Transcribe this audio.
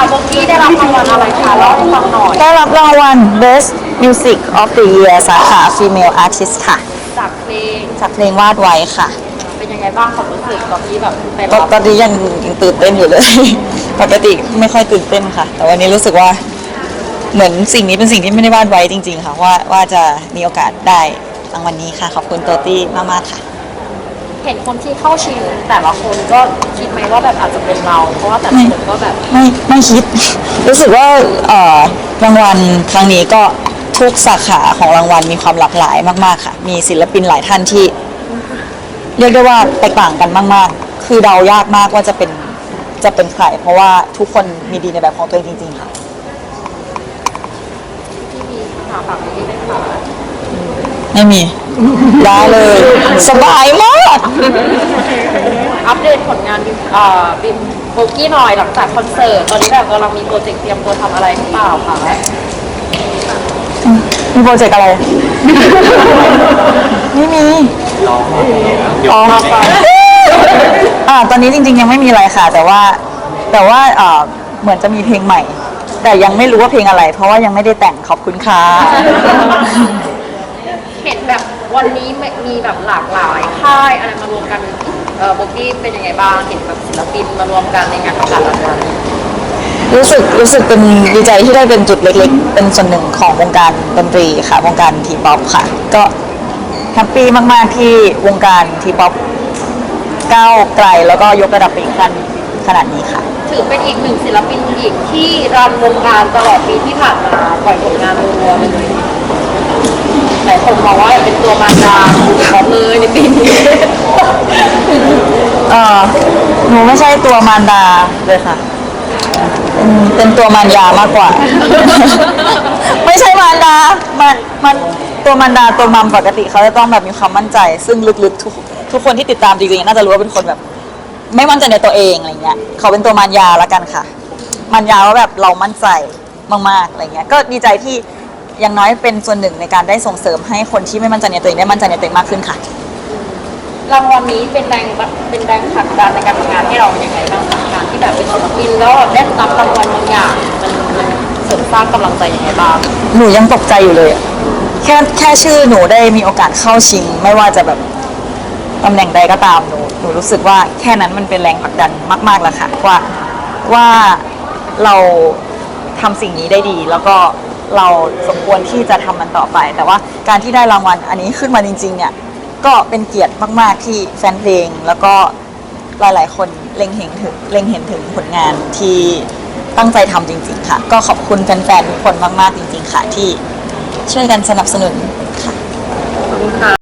อะโบกี้ได้รับรางวัลอะไรคะเล่าให้ฟังหน่อยได้รับรางวัล Best Music of the Year สาขา Female Artist ค่ะ จากเพลงจากเพลงวาดไว้ค่ะ เป็นยังไงบ้างความรู้สึกตอนที่แบบไปตรัอนบตอนนี้ยังยังตื่นเต้นอยู่เลย ปกติไม่ค่อยตื่นเต้นค่ะ แต่วันนี้รู้สึกว่า เหมือนสิ่งนี้เป็นสิ่งที่ไม่ได้วาดไว้จริง ๆ ค่ะ ว่าว่าจะมีโอกาสได้รางวัลนี้ค่ะ ขอบคุณโตตี้มากๆค่ะ เห็นคนที่เข้าชิงแต่ละคนก็คิดไหมว่าแบบอาจจะเป็นเรา เพราะว่าแต่ละคนก็แบบไม่ไม่คิด รู้สึกว่าเอ่อรางวัลครั้งนี้ก็ทุกสาขาของรางวัลมีความหลากหลายมาก ๆ ค่ะ มีศิลปินหลายท่านที่ เรียกได้ว่าแตกต่างกันมาก ๆ คือเดายากมากว่าจะเป็นจะเป็นใคร เพราะว่าทุกคนมีดีในแบบของตัวเองจริง ๆ ค่ะ ที่มีข่าวฝั่งนี้ได้ค่ะ ไม่มี ได้เลย สบายมากอัปเดตผลงานบิมเอ่อบิมโบกี้หน่อยหลังจากคอนเสิร์ตตอนนี้แบบกำลังมีโปรเจกต์เตรียมตัวทำอะไรหรือเปล่าคะมีโปรเจกต์อะไร ไม่มีอ๋ออ่าตอนนี้จริง ๆ ยังไม่มีอะไรค่ะ แต่ว่า แต่ว่าเอ่อเหมือนจะมีเพลงใหม่ แต่ยังไม่รู้ว่าเพลงอะไร เพราะว่ายังไม่ได้แต่งขอบคุณค่ะ เห็นแบบวันนี้มีแบบหลากหลายค่ายอะไรมารวมกันเอ่อโบกี้เป็นยังไงบ้างเห็นแบบศิลปินมารวมกันในงานประกาศรางวัลรู้สึกรู้สึกเป็นดีใจที่ได้เป็นจุดเล็กๆ เป็นส่วนหนึ่งของวงการดนตรีค่ะวงการทีป๊อปค่ะ ก็แฮปปี้มากๆที่วงการทีป๊อปก้าวไกลแล้วก็ยกระดับไปอีกขั้นขนาดนี้ค่ะ ถือเป็นอีกหนึ่งศิลปินหญิงที่รันวงการตลอดปีที่ผ่านมาปล่อยผลงานรัวๆเลย หลายคนมองว่าเป็นตัวมารดาของเลยในปีนี้เออหนูไม่ใช่ตัวมารดาเลยค่ะอืมเป็นตัวมารยามากกว่า ไม่ใช่มารดา มันมันตัวมารดาตัวมัมปกติเขาจะต้องแบบมีความมั่นใจ ซึ่งลึกๆทุกทุกคนที่ติดตามจริงๆน่าจะรู้ว่าเป็นคนแบบ ไม่มั่นใจในตัวเองอะไรเงี้ยเขาเป็นตัวมารยาละกันค่ะ มารยาว่าแบบเรามั่นใจมากๆอะไรเงี้ย ก็ดีใจที่ อยังน้อยเป็นส่วนหนึ่งในการได้ส่งเสริมให้คนที่ไม่มั่นใจในตัวเองได้มั่นใจในตัวเองมากขึ้นค่ะ รางวัลนี้เป็นแรงเป็นแรงผลักดันในการทำงานให้เรายังไงบ้างคะการที่แบบเป็นศิลปินแล้วได้รับรางวัลบางอย่างมันมันเสริมสร้างกำลังใจยังไงบ้างหนูยังตกใจอยู่เลยอะแค่แค่ชื่อหนูได้มีโอกาสเข้าชิง ไม่ว่าจะแบบตำแหน่งใดก็ตามหนูหนูรู้สึกว่าแค่นั้นมันเป็นแรงผลักดันมากๆแล้วค่ะว่าว่าเราทำสิ่งนี้ได้ดีแล้วก็ เราสมควรที่จะทำมันต่อไป แต่ว่าการที่ได้รางวัลอันนี้ขึ้นมาจริง ๆ เนี่ย ก็เป็นเกียรติมาก ๆ ที่แฟนเพลง แล้วก็หลาย ๆ คนเล็งเห็นถึงเล็งเห็นถึงผลงานที่ตั้งใจทำจริง ๆ ค่ะ ก็ขอบคุณแฟนๆทุกคนมาก ๆ จริง ๆ ค่ะที่ช่วยกันสนับสนุนค่ะ ขอบคุณค่ะ